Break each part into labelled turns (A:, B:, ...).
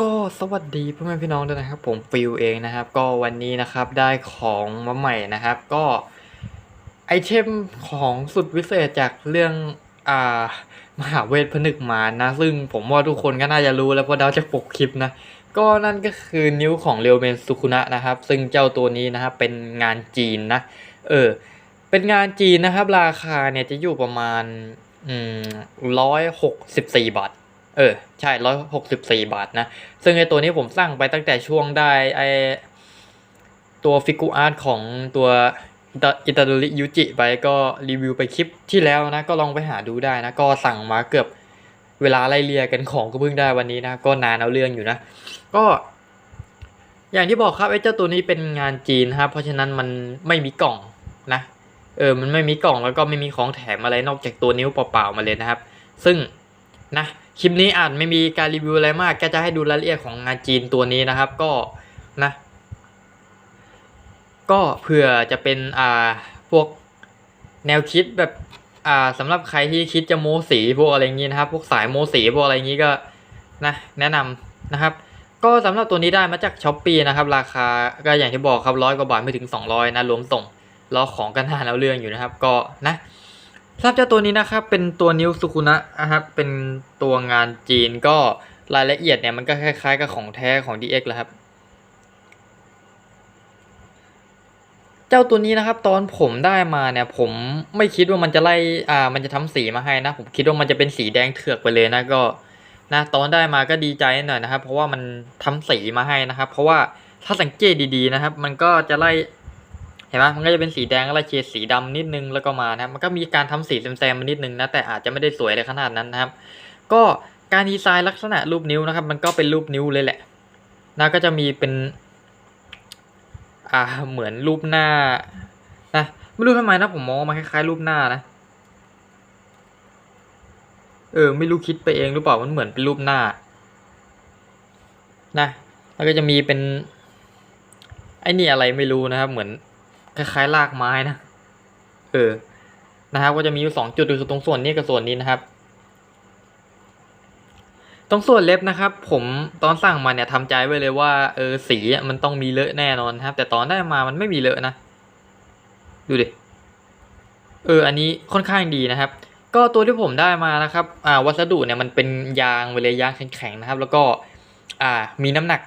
A: ก็สวัสดีพ่อแม่พี่น้องด้วยนะครับ ผมฟิลเองนะครับ ก็วันนี้นะครับได้ของมาใหม่นะครับ ก็ไอเทมของสุดวิเศษจากเรื่องอ่ามหาเวทผนึกมารนะ ซึ่งผมว่าทุกคนก็น่าจะรู้แล้วเพราะดาวจากปกคลิปนะ ก็นั่นก็คือนิ้วของเรียวเมนสุคุนะนะครับ ซึ่งเจ้าตัวนี้นะครับเป็นงานจีนนะเออเป็นงานจีนนะครับ ราคาเนี่ยจะอยู่ประมาณอืมร้อยหกสิบสี่บาท เออ ใช่ร้อยหกสิบสี่บาทนะ ซึ่งไอตัวนี้ผมสั่งไปตั้งแต่ช่วงได้ไอตัวฟิกูอาร์ตของตัวอิตาโดริยูจิไปก็รีวิวไปคลิปที่แล้วนะ ก็ลองไปหาดูได้นะ ก็สั่งมาเกือบเวลาไล่เลียกันของก็เพิ่งได้วันนี้นะ ก็นานเอาเรื่องอยู่นะ ก็ อย่างที่บอกครับไอ้เจ้าตัวนี้เป็นงานจีนครับเพราะฉะนั้นมันไม่มีกล่องนะ เออ มันไม่มีกล่องแล้วก็ไม่มีของแถมอะไรนอกจากตัวนิ้วเปล่าๆมาเลยนะครับ ซึ่งนะ คลิปนี้อาจไม่มีการรีวิวอะไรมากแค่จะให้ดูรายละเอียดของงานจีนตัวนี้นะครับ ก็นะ ก็เผื่อจะเป็นอ่าพวกแนวคิดแบบอ่าสำหรับใครที่คิดจะโมสีพวกอะไรอย่างนี้นะครับ พวกสายโมสีพวกอะไรอย่างนี้ก็นะแนะนำนะครับ ก็สำหรับตัวนี้ได้มาจากช้อปปีนะครับ ราคาก็อย่างที่บอกครับร้อยกว่าบาทไม่ถึง 200นะรวมส่งรอของกันนานแล้วเรื่องอยู่นะครับ ก็นะ ทราบเจ้าตัวนี้นะครับเป็นตัวนิ้วสุคุนะนะครับเป็นตัวงานจีนก็รายละเอียดเนี่ยมันก็คล้ายๆกับของแท้ของ DX แหละครับ เจ้าตัวนี้นะครับตอนผมได้มาเนี่ยผมไม่คิดว่ามันจะไล่อ่ามันจะทำสีมาให้นะ ผมคิดว่ามันจะเป็นสีแดงเถือกไปเลยนะก็นะตอนได้มาก็ดีใจหน่อยนะครับ เพราะว่ามันทำสีมาให้นะครับ เพราะว่าถ้าสังเกตดีๆนะครับ มันก็จะไล่ เห็นไหมมันก็จะเป็นสีแดงแล้วเฉดสีดำนิดนึงแล้วก็มานะครับมันก็มีการทำสีแซมๆมานิดนึงนะแต่อาจจะไม่ได้สวยเลยขนาดนั้นนะครับ ก็การดีไซน์ลักษณะรูปนิ้วนะครับ มันก็เป็นรูปนิ้วเลยแหละนะก็จะมีเป็นอ่าเหมือนรูปหน้านะไม่รู้ทำไมนะผมมองว่ามันคล้ายๆรูปหน้านะเออไม่รู้คิดไปเองหรือเปล่ามันเหมือนเป็นรูปหน้านะแล้วก็จะมีเป็นไอ้นี่อะไรไม่รู้นะครับ เหมือน คล้ายๆรากไม้นะ เออ นะครับ ก็จะมีอยู่สองจุดคือตรงส่วนนี้กับส่วนนี้นะครับ ตรงส่วนเล็บนะครับ ผมตอนสั่งมาเนี่ยทำใจไว้เลยว่าเออสีอะมันต้องมีเลอะแน่นอนครับ แต่ตอนได้มามันไม่มีเลอะนะ ดูดิ เออ อันนี้ค่อนข้างดีนะครับ ก็ตัวที่ผมได้มานะครับ อ่า วัสดุเนี่ยมันเป็นยางเวลายางแข็งๆนะครับ แล้วก็ อ่า มีน้ำหนัก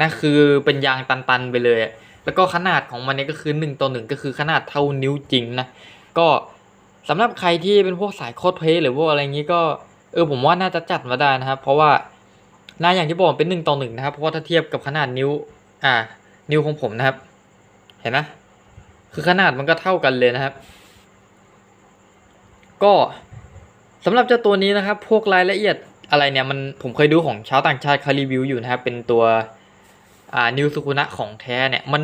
A: นะคือเป็นยางตันๆไปเลยอะ แล้วก็ขนาดของมันเนี่ยก็คือหนึ่งต่อหนึ่งก็คือขนาดเท่านิ้วจริงนะ ก็สำหรับใครที่เป็นพวกสายโคดเพลย์หรือพวกอะไรอย่างนี้ก็เออผมว่าน่าจะจัดมาได้นะครับ เพราะว่าหน้าอย่างที่บอกเป็นหนึ่งต่อหนึ่งนะครับเพราะว่าถ้าเทียบกับขนาดนิ้วอ่านิ้วของผมนะครับ เห็นไหมคือขนาดมันก็เท่ากันเลยนะครับ ก็สำหรับเจ้าตัวนี้นะครับ พวกรายละเอียดอะไรเนี่ยมันผมเคยดูของชาวต่างชาติเขารีวิวอยู่นะครับ เป็นตัว อ่านิวสุคุนะของแท้เนี่ยมัน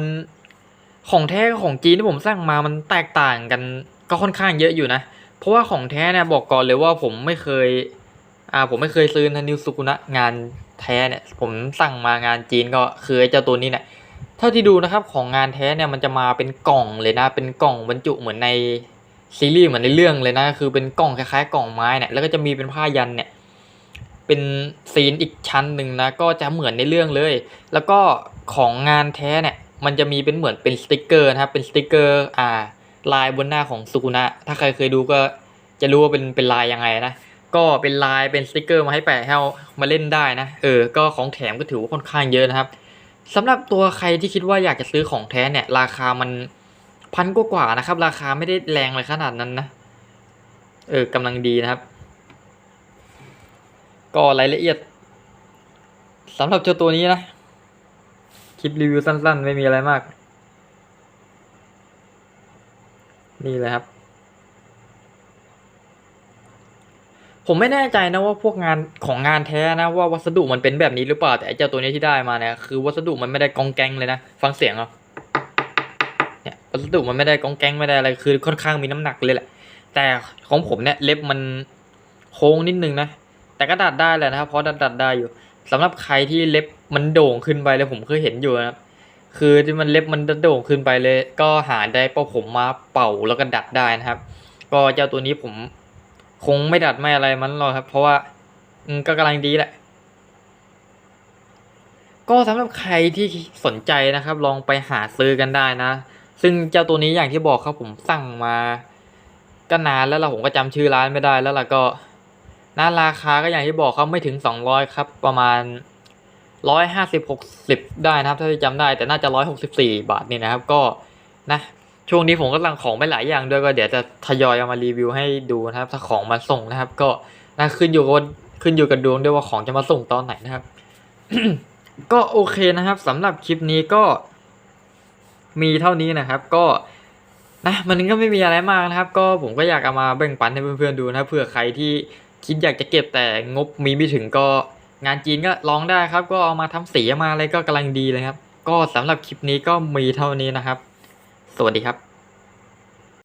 A: ของแท้กับของจีนที่ผมสั่งมามันแตกต่างกันก็ค่อนข้างเยอะอยู่นะ เพราะว่าของแท้เนี่ยบอกก่อนเลยว่าผมไม่เคยอ่าผมไม่เคยซื้อนะนิวสุกุนะงานแท้เนี่ยผมสั่งมางานจีนก็คือไอ้เจ้าตัวนี้เนี่ยเท่าที่ดูนะครับของงานแท้เนี่ยมันจะมาเป็นกล่องเลยนะ เป็นกล่องบรรจุเหมือนในซีรีส์เหมือนในเรื่องเลยนะ คือเป็นกล่องคล้ายๆกล่องไม้เนี่ยแล้วก็จะมีเป็นผ้ายันเนี่ย เป็นซีนอีกชั้นหนึ่งนะก็จะเหมือนในเรื่องเลย แล้วก็ของงานแท้เนี่ยมันจะมีเป็นเหมือนเป็นสติกเกอร์นะครับเป็นสติกเกอร์อ่าลายบนหน้าของสุกุนะถ้าใครเคยดูก็จะรู้ว่าเป็นเป็นลายยังไงนะก็เป็นลายเป็นสติกเกอร์มาให้แปะให้เอามาเล่นได้นะเออก็ของแถมก็ถือว่าค่อนข้างเยอะนะครับสำหรับตัวใครที่คิดว่าอยากจะซื้อของแท้เนี่ย ราคามันพันกว่าๆนะครับ ราคาไม่ได้แรงเลยขนาดนั้นนะเออกำลังดีนะครับ ก็รายละเอียดสำหรับเจ้าตัวนี้นะ คลิปรีวิวสั้นๆ ไม่มีอะไรมาก นี่เลยครับ ผมไม่แน่ใจนะว่าพวกงานของงานแท้นะ ว่าวัสดุมันเป็นแบบนี้หรือเปล่า แต่เจ้าตัวนี้ที่ได้มาเนี่ยคือวัสดุมันไม่ได้กองแกงเลยนะ ฟังเสียงเหรอเนี่ยวัสดุมันไม่ได้กองแกงไม่ได้อะไรคือค่อนข้างมีน้ำหนักเลยแหละ แต่ของผมเนี่ยเล็บมันโค้งนิดนึงนะ แต่ก็ดัดได้แหละนะครับ เพราะดัดดัดได้อยู่สำหรับใครที่เล็บมันโด่งขึ้นไปเลยผมเคยเห็นอยู่นะครับ คือที่มันเล็บมันโด่งขึ้นไปเลย ก็หาได้เพราะผมมาเป่าแล้วก็ดัดได้นะครับ ก็เจ้าตัวนี้ผมคงไม่ดัดไม่อะไรมันหรอกครับ เพราะว่าก็กำลังดีแหละ ก็สำหรับใครที่สนใจนะครับ ลองไปหาซื้อกันได้นะ ซึ่งเจ้าตัวนี้อย่างที่บอกครับผมสั่งมาก็นานแล้วล่ะผมก็จำชื่อร้านไม่ได้แล้วล่ะก็ น่าราคาก็อย่างที่บอกครับไม่ถึงสองร้อยครับ ประมาณร้อยห้าสิบหกสิบได้นะครับ ถ้าที่จำได้แต่น่าจะร้อยหกสิบสี่บาทนี่นะครับก็นะช่วงนี้ผมก็สั่งของไปหลายอย่างด้วยก็เดี๋ยวจะทยอยเอามารีวิวให้ดูนะครับ ถ้าของมาส่งนะครับ ก็น่าขึ้นอยู่กับขึ้นอยู่กับดวงด้วยว่าของจะมาส่งตอนไหนนะครับ ก็โอเคนะครับสำหรับคลิปนี้ก็ มีเท่านี้นะครับ ก็นะมันก็ไม่มีอะไรมากนะครับ ก็ผมก็อยากเอามาแบ่งปันให้เพื่อนๆดูนะเผื่อใครที่ คิดอยากจะเก็บแต่งบมีไม่ถึงก็งานจีนก็ลองได้ครับ ก็เอามาทำสีมาอะไรก็กำลังดีเลยครับ ก็สำหรับคลิปนี้ก็มีเท่านี้นะครับ สวัสดีครับ